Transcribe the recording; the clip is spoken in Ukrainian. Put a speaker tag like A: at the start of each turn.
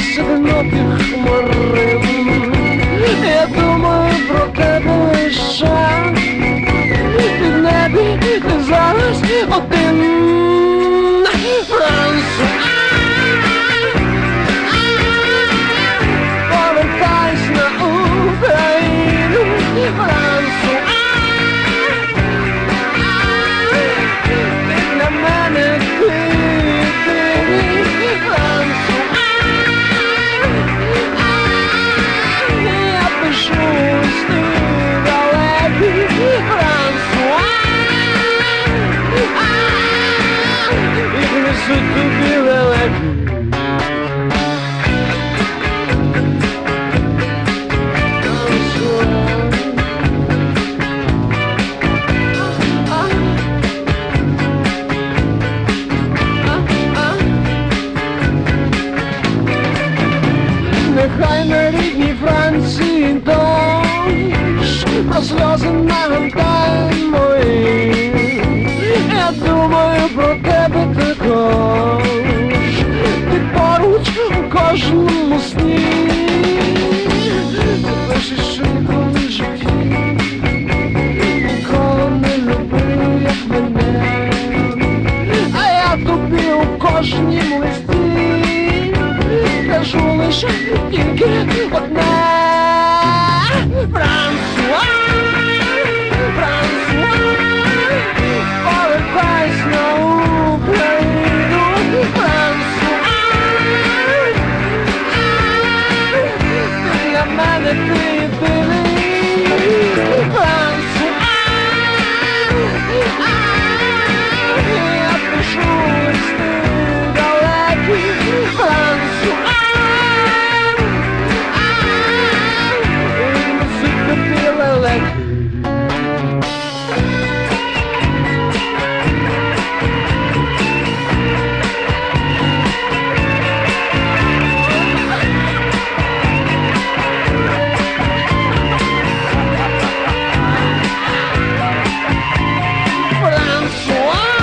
A: одиноких хмарин. Я думаю про тебе ще. Ти в небі, зараз один Внесу тобі лелеки Нехай на рідній. Я думаю про також, ти поруч у кожному сні. Ти пишеш, що ніколи не любив, як мене. А я тобі у кожнім листі кажу лише тільки одне 说。